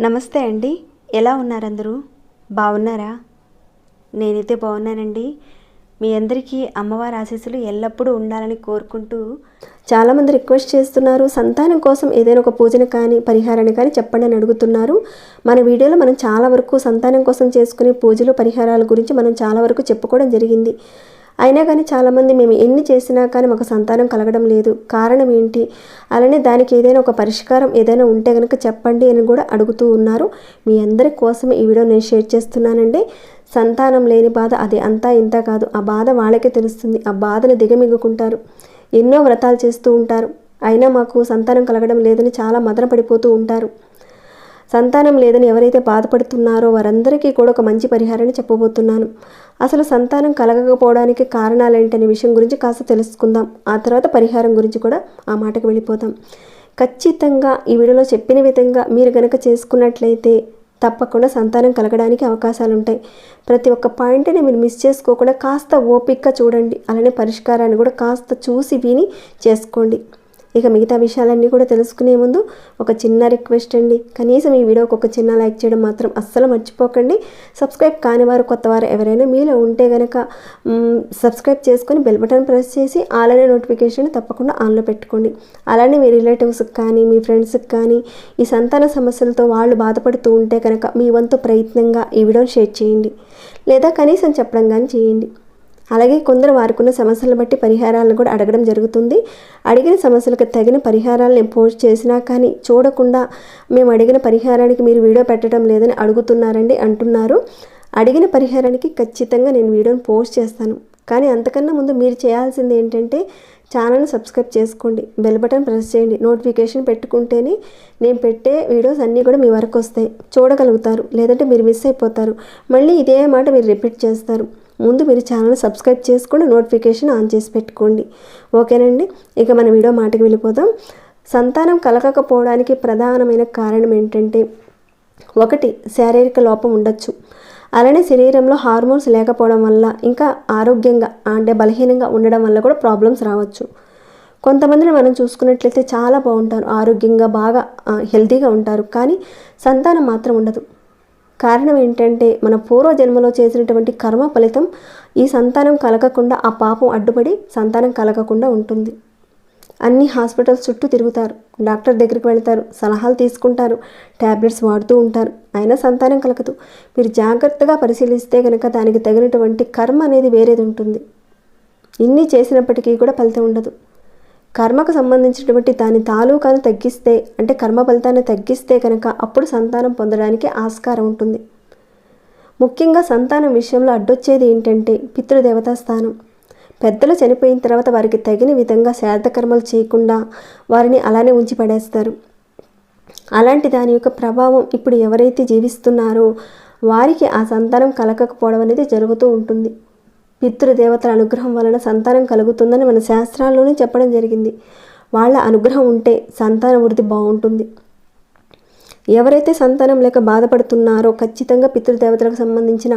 నమస్తే అండి. ఎలా ఉన్నారు అందరూ బాగున్నారా? నేనైతే బాగున్నానండి. మీ అందరికీ అమ్మవారి ఆశీస్సులు ఎల్లప్పుడూ ఉండాలని కోరుకుంటూ చాలామంది రిక్వెస్ట్ చేస్తున్నారు. సంతానం కోసం ఏదైనా ఒక పూజను కానీ పరిహారాన్ని కానీ చెప్పండి అని అడుగుతున్నారు. మన వీడియోలో మనం చాలా వరకు సంతానం కోసం చేసుకునే పూజలు పరిహారాల గురించి మనం చాలా వరకు చెప్పుకోవడం జరిగింది. అయినా కానీ చాలామంది మేము ఎన్ని చేసినా కానీ మాకు సంతానం కలగడం లేదు. కారణం ఏంటి? అలానే దానికి ఏదైనా ఒక పరిష్కారం ఏదైనా ఉంటే కనుక చెప్పండి అని కూడా అడుగుతూ ఉన్నారు. మీ అందరి కోసం ఈ వీడియో నేను షేర్ చేస్తున్నానండి. సంతానం లేని బాధ అది అంతా ఇంత కాదు. ఆ బాధ వాళ్ళకే తెలుస్తుంది. ఆ బాధను దిగమింగుకుంటారు. ఎన్నో వ్రతాలు చేస్తూ ఉంటారు. అయినా మాకు సంతానం కలగడం లేదని చాలా మదన పడిపోతూ ఉంటారు. సంతానం లేదని ఎవరైతే బాధపడుతున్నారో వారందరికీ కూడా ఒక మంచి పరిహారాన్ని చెప్పబోతున్నాను. అసలు సంతానం కలగకపోవడానికి కారణాలు ఏంటనే విషయం గురించి కాస్త తెలుసుకుందాం. ఆ తర్వాత పరిహారం గురించి కూడా ఆ మాటకు వెళ్ళిపోతాం. ఖచ్చితంగా ఈ వీడియోలో చెప్పిన విధంగా మీరు గనక చేసుకున్నట్లయితే తప్పకుండా సంతానం కలగడానికి అవకాశాలు ఉంటాయి ప్రతి ఒక్క పాయింట్ని మీరు మిస్ చేసుకోకుండా కాస్త ఓపిక్గా చూడండి. అలానే పరిష్కారాన్ని కూడా కాస్త చూసి విని చేసుకోండి. ఇక మిగతా విషయాలన్నీ కూడా తెలుసుకునే ముందు ఒక చిన్న రిక్వెస్ట్ అండి. కనీసం ఈ వీడియోకి ఒక చిన్న లైక్ చేయడం మాత్రం అస్సలు మర్చిపోకండి. సబ్స్క్రైబ్ కాని వారు కొత్త వారు ఎవరైనా మీలో ఉంటే కనుక సబ్స్క్రైబ్ చేసుకొని బెల్ బటన్ ప్రెస్ చేసి ఆల్రెడీ నోటిఫికేషన్ తప్పకుండా ఆన్లో పెట్టుకోండి. అలానే మీ రిలేటివ్స్కి కానీ మీ ఫ్రెండ్స్కి కానీ ఈ సంతాన సమస్యలతో వాళ్ళు బాధపడుతూ ఉంటే కనుక మీ వంతు ప్రయత్నంగా ఈ వీడియోని షేర్ చేయండి. లేదా కనీసం చెప్పడం కానీ చేయండి. అలాగే కొందరు వారుకున్న సమస్యలను బట్టి పరిహారాలను కూడా అడగడం జరుగుతుంది. అడిగిన సమస్యలకు తగిన పరిహారాలను పోస్ట్ చేసినా కానీ చూడకుండా మేము అడిగిన పరిహారానికి మీరు వీడియో పెట్టడం లేదని అడుగుతున్నారండి అంటున్నారు. అడిగిన పరిహారానికి ఖచ్చితంగా నేను వీడియోని పోస్ట్ చేస్తాను. కానీ అంతకన్నా ముందు మీరు చేయాల్సింది ఏంటంటే ఛానల్ని సబ్స్క్రైబ్ చేసుకోండి. బెల్ బటన్ ప్రెస్ చేయండి. నోటిఫికేషన్ పెట్టుకుంటేనే నేను పెట్టే వీడియోస్ అన్నీ కూడా మీ వరకు వస్తాయి. చూడగలుగుతారు. లేదంటే మీరు మిస్ అయిపోతారు. మళ్ళీ ఇదే మాట మీరు రిపీట్ చేస్తారు. ముందు మీరు ఛానల్ సబ్స్క్రైబ్ చేసుకుని నోటిఫికేషన్ ఆన్ చేసి పెట్టుకోండి. ఓకేనండి? ఇక మన వీడియో మాటకి వెళ్ళిపోదాం. సంతానం కలగకపోవడానికి ప్రధానమైన కారణం ఏంటంటే ఒకటి శారీరక లోపం ఉండొచ్చు. అలానే శరీరంలో హార్మోన్స్ లేకపోవడం వల్ల ఇంకా ఆరోగ్యంగా అంటే బలహీనంగా ఉండడం వల్ల కూడా ప్రాబ్లమ్స్ రావచ్చు. కొంతమందిని మనం చూసుకున్నట్లయితే చాలా బాగుంటారు. ఆరోగ్యంగా బాగా హెల్తీగా ఉంటారు. కానీ సంతానం మాత్రం ఉండదు. కారణం ఏంటంటే మన పూర్వజన్మలో చేసినటువంటి కర్మ ఫలితం ఈ సంతానం కలగకుండా ఆ పాపం అడ్డుపడి సంతానం కలగకుండా ఉంటుంది. అన్ని హాస్పిటల్స్ చుట్టూ తిరుగుతారు. డాక్టర్ దగ్గరికి వెళ్తారు సలహాలు తీసుకుంటారు ట్యాబ్లెట్స్ వాడుతూ ఉంటారు. అయినా సంతానం కలగదు. మీరు జాగ్రత్తగా పరిశీలిస్తే కనుక దానికి తగినటువంటి కర్మ అనేది వేరేది ఉంటుంది. ఇన్ని చేసినప్పటికీ కూడా ఫలితం ఉండదు. కర్మకు సంబంధించినటువంటి దాని తాలూకాను తగ్గిస్తే అంటే కర్మ ఫలితాన్ని తగ్గిస్తే కనుక అప్పుడు సంతానం పొందడానికి ఆస్కారం ఉంటుంది. ముఖ్యంగా సంతానం విషయంలో అడ్డొచ్చేది ఏంటంటే పితృదేవతా స్థానం. పెద్దలు చనిపోయిన తర్వాత వారికి తగిన విధంగా శ్రాద్ధకర్మలు చేయకుండా వారిని అలానే ఉంచి పడేస్తారు. అలాంటి దాని యొక్క ప్రభావం ఇప్పుడు ఎవరైతే జీవిస్తున్నారో వారికి ఆ సంతానం కలగకపోవడం అనేది జరుగుతూ ఉంటుంది. పితృదేవతల అనుగ్రహం వలన సంతానం కలుగుతుందని మన శాస్త్రాల్లోనే చెప్పడం జరిగింది. వాళ్ళ అనుగ్రహం ఉంటే సంతాన వృద్ధి బాగుంటుంది. ఎవరైతే సంతానం లేక బాధపడుతున్నారో ఖచ్చితంగా పితృదేవతలకు సంబంధించిన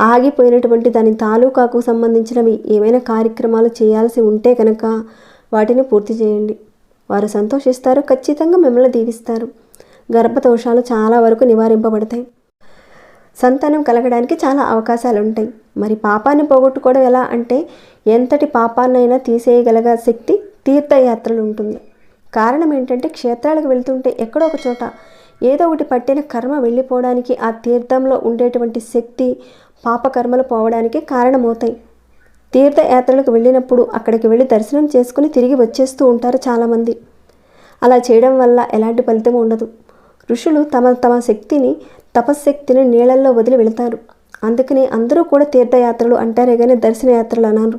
ఆగిపోయినటువంటి దాని తాలూకాకు సంబంధించినవి ఏమైనా కార్యక్రమాలు చేయాల్సి ఉంటే కనుక వాటిని పూర్తి చేయండి. వారు సంతోషిస్తారు ఖచ్చితంగా మిమ్మల్ని దీవిస్తారు. గర్భదోషాలు చాలా వరకు నివారింపబడతాయి. సంతానం కలగడానికి చాలా అవకాశాలు ఉంటాయి మరి పాపాన్ని పోగొట్టుకోవడం ఎలా అంటే ఎంతటి పాపాన్నైనా తీసేయగలగ శక్తి తీర్థయాత్రలు ఉంటుంది కారణం ఏంటంటే క్షేత్రాలకు వెళ్తుంటే ఎక్కడో ఒక చోట ఏదో ఒకటి పట్టిన కర్మ వెళ్ళిపోవడానికి ఆ తీర్థంలో ఉండేటువంటి శక్తి పాపకర్మలు పోవడానికి కారణమవుతాయి. తీర్థయాత్రలకు వెళ్ళినప్పుడు అక్కడికి వెళ్ళి దర్శనం చేసుకుని తిరిగి వచ్చేస్తూ ఉంటారు చాలామంది. అలా చేయడం వల్ల ఎలాంటి ఫలితం ఉండదు. ఋషులు తమ తమ శక్తిని తపశ్శక్తిని నీళ్ళల్లో వదిలి వెళతారు. అందుకని అందరూ కూడా తీర్థయాత్రలు అంటారే కానీ దర్శనయాత్రలు అన్నారు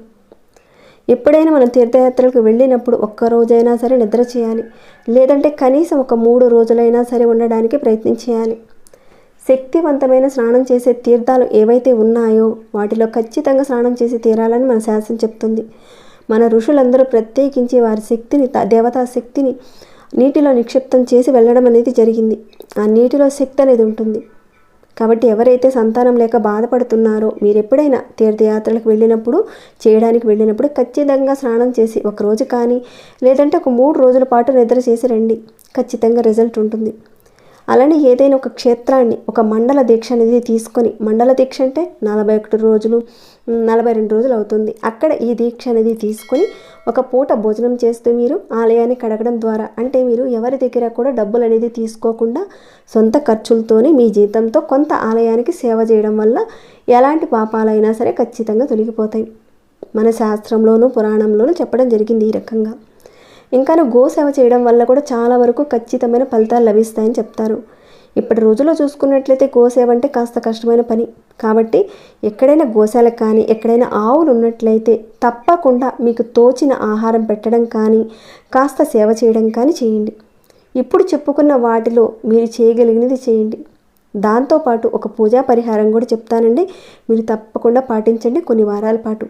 ఎప్పుడైనా మనం తీర్థయాత్రలకు వెళ్ళినప్పుడు ఒక్క రోజైనా సరే నిద్ర చేయాలి. లేదంటే కనీసం ఒక మూడు రోజులైనా సరే ఉండడానికి ప్రయత్నం చేయాలి. శక్తివంతమైన స్నానం చేసే తీర్థాలు ఏవైతే ఉన్నాయో వాటిలో ఖచ్చితంగా స్నానం చేసి తీరాలని మన శాస్త్రం చెప్తుంది. మన ఋషులందరూ ప్రత్యేకించి వారి శక్తిని దేవతా శక్తిని నీటిలో నిక్షిప్తం చేసి వెళ్ళడం అనేది జరిగింది. ఆ నీటిలో శక్తి అనేది ఉంటుంది. కాబట్టి ఎవరైతే సంతానం లేక బాధపడుతున్నారో మీరు ఎప్పుడైనా తీర్థయాత్రలకు వెళ్ళినప్పుడు చేయడానికి వెళ్ళినప్పుడు ఖచ్చితంగా స్నానం చేసి ఒక రోజు కానీ లేదంటే ఒక మూడు రోజుల పాటు నిద్ర చేసి రండి. ఖచ్చితంగా రిజల్ట్ ఉంటుంది. అలానే ఏదైనా ఒక క్షేత్రాన్ని ఒక మండల దీక్ష అనేది తీసుకొని మండల దీక్ష అంటే నలభై ఒకటి రోజులు నలభై రెండు రోజులు అవుతుంది. అక్కడ ఈ దీక్ష అనేది తీసుకొని ఒక పూట భోజనం చేస్తూ మీరు ఆలయాన్ని కడగడం ద్వారా అంటే మీరు ఎవరి దగ్గర కూడా డబ్బులు అనేది తీసుకోకుండా సొంత ఖర్చులతోనే మీ జీతంతో కొంత ఆలయానికి సేవ చేయడం వల్ల ఎలాంటి పాపాలైనా సరే ఖచ్చితంగా తొలగిపోతాయి. మన శాస్త్రంలోనూ పురాణంలోనూ చెప్పడం జరిగింది ఈ రకంగా. ఇంకా గోసేవ చేయడం వల్ల కూడా చాలా వరకు ఖచ్చితమైన ఫలితాలు లభిస్తాయని చెప్తారు. ఇప్పటి రోజుల్లో చూసుకున్నట్లయితే గోసేవ అంటే కాస్త కష్టమైన పని. కాబట్టి ఎక్కడైనా గోశాలకు కానీ ఎక్కడైనా ఆవులు ఉన్నట్లయితే తప్పకుండా మీకు తోచిన ఆహారం పెట్టడం కానీ కాస్త సేవ చేయడం కానీ చేయండి. ఇప్పుడు చెప్పుకున్న వాటిలో మీరు చేయగలిగినది చేయండి. దాంతోపాటు ఒక పూజా పరిహారం కూడా చెప్తానండి. మీరు తప్పకుండా పాటించండి. కొన్ని వారాల పాటు.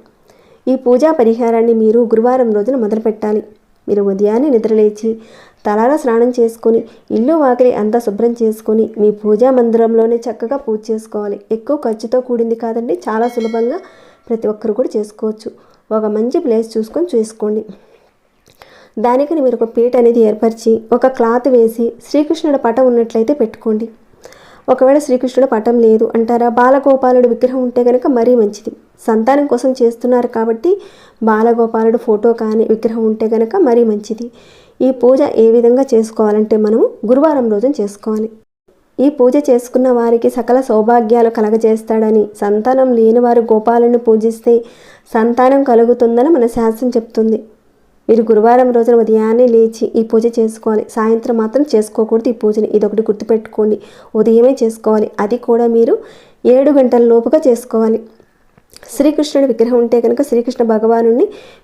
ఈ పూజా పరిహారాన్ని మీరు గురువారం రోజున మొదలు పెట్టాలి మీరు ఉదయాన్నే నిద్రలేచి తలారా స్నానం చేసుకొని ఇల్లు వాకిలి అంతా శుభ్రం చేసుకొని మీ పూజా మందిరంలోనే చక్కగా పూజ చేసుకోవాలి. ఎక్కువ ఖర్చుతో కూడింది కాదండి చాలా సులభంగా ప్రతి ఒక్కరు కూడా చేసుకోవచ్చు. ఒక మంచి ప్లేస్ చూసుకొని చేసుకోండి. దానికని మీరు ఒక పీట అనేది ఏర్పరిచి ఒక క్లాత్ వేసి శ్రీకృష్ణుడి పటం ఉన్నట్లయితే పెట్టుకోండి. ఒకవేళ శ్రీకృష్ణుడు పటం లేదు అంటారా బాలగోపాలుడు విగ్రహం ఉంటే కనుక మరీ మంచిది. సంతానం కోసం చేస్తున్నారు కాబట్టి బాలగోపాలుడు ఫోటో కానీ విగ్రహం ఉంటే కనుక మరీ మంచిది. ఈ పూజ ఏ విధంగా చేసుకోవాలంటే మనము గురువారం రోజున చేసుకోవాలి. ఈ పూజ చేసుకున్న వారికి సకల సౌభాగ్యాలు కలగజేస్తాడని సంతానం లేని వారు గోపాలను పూజిస్తే సంతానం కలుగుతుందని మన శాస్త్రం చెప్తుంది. మీరు గురువారం రోజున ఉదయాన్నే లేచి ఈ పూజ చేసుకోవాలి. సాయంత్రం మాత్రం చేసుకోకూడదు ఈ పూజని. ఇదొకటి గుర్తుపెట్టుకోండి. ఉదయమే చేసుకోవాలి. అది కూడా మీరు ఏడు గంటల లోపుగా చేసుకోవాలి. శ్రీకృష్ణుడి విగ్రహం ఉంటే కనుక శ్రీకృష్ణ భగవాను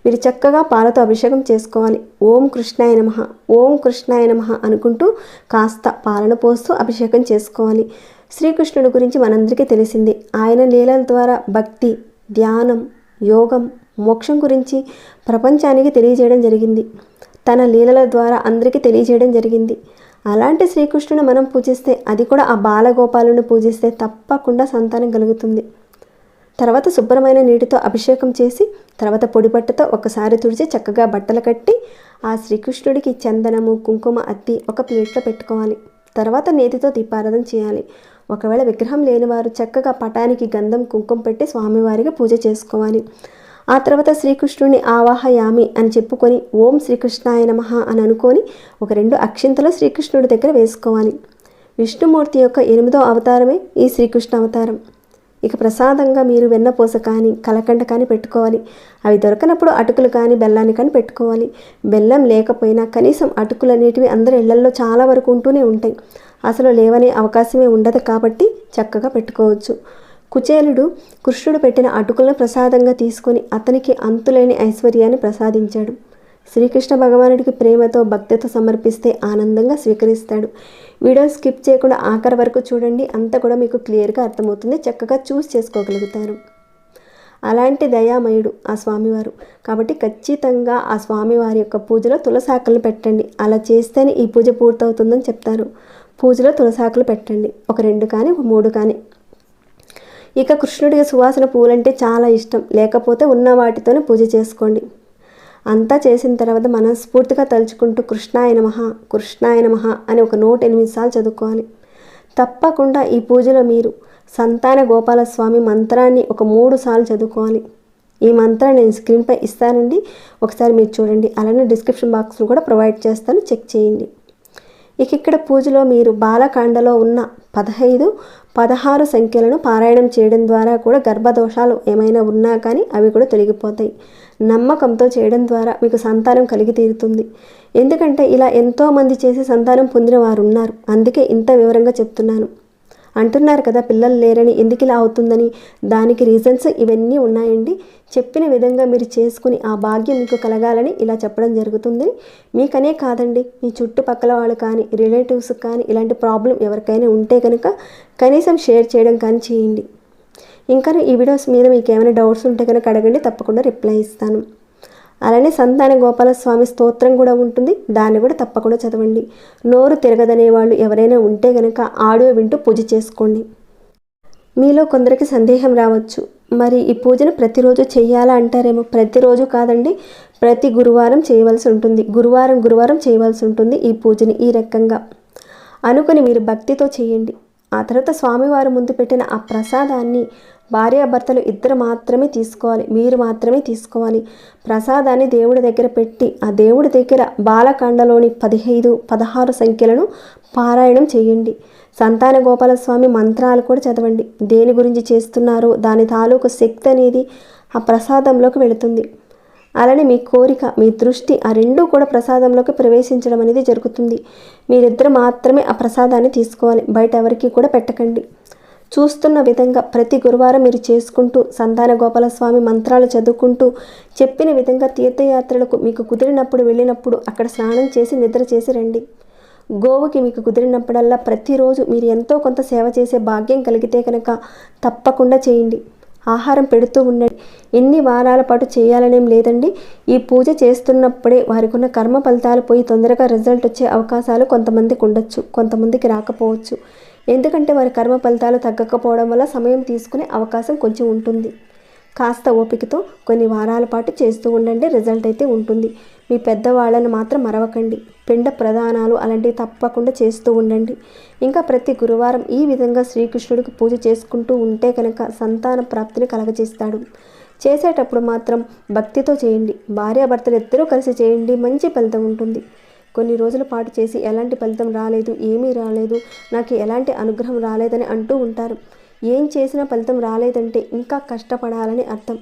మీరు చక్కగా పాలతో అభిషేకం చేసుకోవాలి. ఓం కృష్ణాయ నమ ఓం కృష్ణాయ నమ అనుకుంటూ కాస్త పాలన పోస్తూ అభిషేకం చేసుకోవాలి. శ్రీకృష్ణుడి గురించి మనందరికీ తెలిసింది. ఆయన లీలల ద్వారా భక్తి ధ్యానం యోగం మోక్షం గురించి ప్రపంచానికి తెలియజేయడం జరిగింది. తన లీలల ద్వారా అందరికీ తెలియజేయడం జరిగింది. అలాంటి శ్రీకృష్ణుని మనం పూజిస్తే అది కూడా ఆ బాలగోపాలను పూజిస్తే తప్పకుండా సంతానం కలుగుతుంది. తర్వాత శుభ్రమైన నీటితో అభిషేకం చేసి తర్వాత పొడిబట్టతో ఒకసారి తుడిచి చక్కగా బట్టలు కట్టి ఆ శ్రీకృష్ణుడికి చందనము కుంకుమ అద్ది ఒక ప్లేట్లో పెట్టుకోవాలి. తర్వాత నేతితో దీపారాధన చేయాలి. ఒకవేళ విగ్రహం లేనివారు చక్కగా పటానికి గంధం కుంకుమ పెట్టి స్వామివారికి పూజ చేసుకోవాలి. ఆ తర్వాత శ్రీకృష్ణుడిని ఆవాహయామి అని చెప్పుకొని ఓం శ్రీకృష్ణాయ నమః అని అనుకొని ఒక రెండు అక్షింతలు శ్రీకృష్ణుడి దగ్గర వేసుకోవాలి. విష్ణుమూర్తి యొక్క ఎనిమిదో అవతారమే ఈ శ్రీకృష్ణ అవతారం. ఇక ప్రసాదంగా మీరు వెన్నపూస కానీ కలకండ కానీ పెట్టుకోవాలి. అవి దొరకనప్పుడు అటుకులు కానీ బెల్లాన్ని కానీ పెట్టుకోవాలి. బెల్లం లేకపోయినా కనీసం అటుకులు అనేటివి అందరి ఇళ్ళల్లో చాలా వరకు ఉంటూనే ఉంటాయి. అసలు లేవనే అవకాశమే ఉండదు కాబట్టి చక్కగా పెట్టుకోవచ్చు. కుచేలుడు కృష్ణుడు పెట్టిన అటుకులను ప్రసాదంగా తీసుకొని అతనికి అంతులేని ఐశ్వర్యాన్ని ప్రసాదించాడు. శ్రీకృష్ణ భగవానుడికి ప్రేమతో భక్తితో సమర్పిస్తే ఆనందంగా స్వీకరిస్తాడు. వీడియో స్కిప్ చేయకుండా ఆఖరి వరకు చూడండి. అంతా కూడా మీకు క్లియర్గా అర్థమవుతుంది. చక్కగా చూస్ చేసుకోగలుగుతారు. అలాంటి దయామయుడు ఆ స్వామివారు. కాబట్టి ఖచ్చితంగా ఆ స్వామివారి యొక్క పూజలో తులసాకులు పెట్టండి. అలా చేస్తేనే ఈ పూజ పూర్తవుతుందని చెప్తారు. పూజలో తులసాకులు పెట్టండి. ఒక రెండు కానీ ఒక మూడు కానీ. ఇక కృష్ణుడికి సువాసన పూలంటే చాలా ఇష్టం. లేకపోతే ఉన్న వాటితోనే పూజ చేసుకోండి. అంతా చేసిన తర్వాత మనస్ఫూర్తిగా తలుచుకుంటూ కృష్ణాయ నమః కృష్ణాయ నమః అని ఒక నూట ఎనిమిది సార్లు చదువుకోవాలి. తప్పకుండా ఈ పూజలో మీరు సంతాన గోపాలస్వామి మంత్రాన్ని ఒక మూడు సార్లు చదువుకోవాలి. ఈ మంత్రం నేను స్క్రీన్పై ఇస్తానండి. ఒకసారి మీరు చూడండి. అలానే డిస్క్రిప్షన్ బాక్స్లో కూడా ప్రొవైడ్ చేస్తాను. చెక్ చేయండి. ఇక ఇక్కడ పూజలో మీరు బాలకాండలో ఉన్న పదహైదు పదహారు సంఖ్యలను పారాయణం చేయడం ద్వారా కూడా గర్భదోషాలు ఏమైనా ఉన్నా కానీ అవి కూడా తొలగిపోతాయి. నమ్మకంతో చేయడం ద్వారా మీకు సంతానం కలిగి తీరుతుంది. ఎందుకంటే ఇలా ఎంతోమంది చేసి సంతానం పొందిన వారు ఉన్నారు అందుకే ఇంత వివరంగా చెప్తున్నాను. అంటున్నారు కదా పిల్లలు లేరని ఎందుకు ఇలా అవుతుందని? దానికి రీజన్స్ ఇవన్నీ ఉన్నాయండి. చెప్పిన విధంగా మీరు చేసుకుని ఆ భాగ్యం మీకు కలగాలని ఇలా చెప్పడం జరుగుతుంది. మీకనే కాదండి మీ చుట్టుపక్కల వాళ్ళు కానీ రిలేటివ్స్ కానీ ఇలాంటి ప్రాబ్లం ఎవరికైనా ఉంటే కనుక కనీసం షేర్ చేయడం కానీ చేయండి. ఇంకా ఈ వీడియోస్ మీద మీకు ఏమైనా డౌట్స్ ఉంటే కనుక అడగండి తప్పకుండా రిప్లై ఇస్తాను. అలానే సంతాన గోపాలస్వామి స్తోత్రం కూడా ఉంటుంది దాన్ని కూడా తప్పకుండా చదవండి. నోరు తిరగదనే వాళ్ళు ఎవరైనా ఉంటే కనుక ఆడియో వింటూ పూజ చేసుకోండి. మీలో కొందరికి సందేహం రావచ్చు. మరి ఈ పూజను ప్రతిరోజు చేయాలా అంటారేమో? ప్రతిరోజు కాదండి ప్రతి గురువారం చేయవలసి ఉంటుంది. గురువారం గురువారం చేయవలసి ఉంటుంది ఈ పూజని ఈ రకంగా. అనుకుని మీరు భక్తితో చేయండి. ఆ తర్వాత స్వామివారు ముందు పెట్టిన ఆ ప్రసాదాన్ని భార్యాభర్తలు ఇద్దరు మాత్రమే తీసుకోవాలి. మీరు మాత్రమే తీసుకోవాలి. ప్రసాదాన్ని దేవుడి దగ్గర పెట్టి ఆ దేవుడి దగ్గర బాలకాండలోని పదిహేను పదహారు సంఖ్యలను పారాయణం చేయండి. సంతాన గోపాలస్వామి మంత్రాలు కూడా చదవండి. దేని గురించి చేస్తున్నారో దాని తాలూకు శక్తి అనేది ఆ ప్రసాదంలోకి వెళుతుంది. అలానే మీ కోరిక మీ దృష్టి ఆ రెండూ కూడా ప్రసాదంలోకి ప్రవేశించడం అనేది జరుగుతుంది. మీరిద్దరు మాత్రమే ఆ ప్రసాదాన్ని తీసుకోవాలి. బయట ఎవరికి కూడా పెట్టకండి. చూస్తున్న విధంగా ప్రతి గురువారం మీరు చేసుకుంటూ సంతాన గోపాలస్వామి మంత్రాలు చదువుకుంటూ చెప్పిన విధంగా తీర్థయాత్రలకు మీకు కుదిరినప్పుడు వెళ్ళినప్పుడు అక్కడ స్నానం చేసి నిద్ర చేసి రండి. గోవుకి మీకు కుదిరినప్పుడల్లా ప్రతిరోజు మీరు ఎంతో కొంత సేవ చేసే భాగ్యం కలిగితే కనుక తప్పకుండా చేయండి. ఆహారం పెడుతూ ఉండండి. ఎన్ని వారాల పాటు చేయాలనేం లేదండి. ఈ పూజ చేస్తున్నప్పుడే వారికి ఉన్న కర్మ ఫలితాలు పోయి తొందరగా రిజల్ట్ వచ్చే అవకాశాలు కొంతమందికి ఉండొచ్చు కొంతమందికి రాకపోవచ్చు. ఎందుకంటే వారి కర్మ ఫలితాలు తగ్గకపోవడం వల్ల సమయం తీసుకునే అవకాశం కొంచెం ఉంటుంది. కాస్త ఓపికతో కొన్ని వారాల పాటు చేస్తూ ఉండండి రిజల్ట్ అయితే ఉంటుంది. మీ పెద్దవాళ్ళను మాత్రం మరవకండి. పిండ ప్రదానాలు అలాంటివి తప్పకుండా చేస్తూ ఉండండి. ఇంకా ప్రతి గురువారం ఈ విధంగా శ్రీకృష్ణుడికి పూజ చేసుకుంటూ ఉంటే కనుక సంతాన ప్రాప్తిని కలగజేస్తాడు. చేసేటప్పుడు మాత్రం భక్తితో చేయండి. భార్యాభర్తలు ఇద్దరూ కలిసి చేయండి. మంచి ఫలితం ఉంటుంది. కొన్ని రోజుల పాటు చేసి ఎలాంటి ఫలితం రాలేదు ఏమీ రాలేదు నాకు ఎలాంటి అనుగ్రహం రాలేదని అంటూ ఉంటారు. ఏం చేసినా ఫలితం రాలేదంటే ఇంకా కష్టపడాలని అర్థం.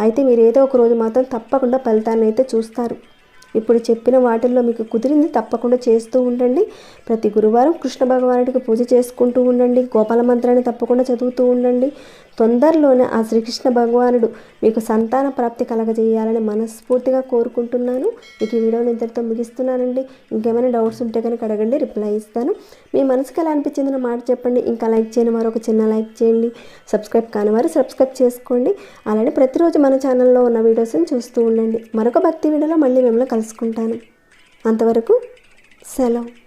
అయితే మీరు ఏదో ఒక రోజు మాత్రం తప్పకుండా ఫలితాన్ని అయితే చూస్తారు. ఇప్పుడు చెప్పిన వాటిల్లో మీకు కుదిరింది తప్పకుండా చేస్తూ ఉండండి. ప్రతి గురువారం కృష్ణ భగవానుడికి పూజ చేసుకుంటూ ఉండండి. గోపాల మంత్రాన్ని తప్పకుండా చదువుతూ ఉండండి. తొందరలోనే ఆ శ్రీకృష్ణ భగవానుడు మీకు సంతాన ప్రాప్తి కలగజేయాలని మనస్ఫూర్తిగా కోరుకుంటున్నాను. మీకు ఈ వీడియోని ఇంతటితో ముగిస్తున్నానండి. ఇంకేమైనా డౌట్స్ ఉంటే కనుక అడగండి రిప్లై ఇస్తాను. మీ మనసుకి ఎలా అనిపించిందో మాట చెప్పండి. ఇంకా లైక్ చేయండి మరొక చిన్న లైక్ చేయండి. సబ్స్క్రైబ్ కాని వారు సబ్స్క్రైబ్ చేసుకోండి. అలానే ప్రతిరోజు మన ఛానల్లో ఉన్న వీడియోస్ని చూస్తూ ఉండండి. మరొక భక్తి వీడియోలో మళ్ళీ మిమ్మల్ని కలుసుకుంటాను. అంతవరకు సెలవు.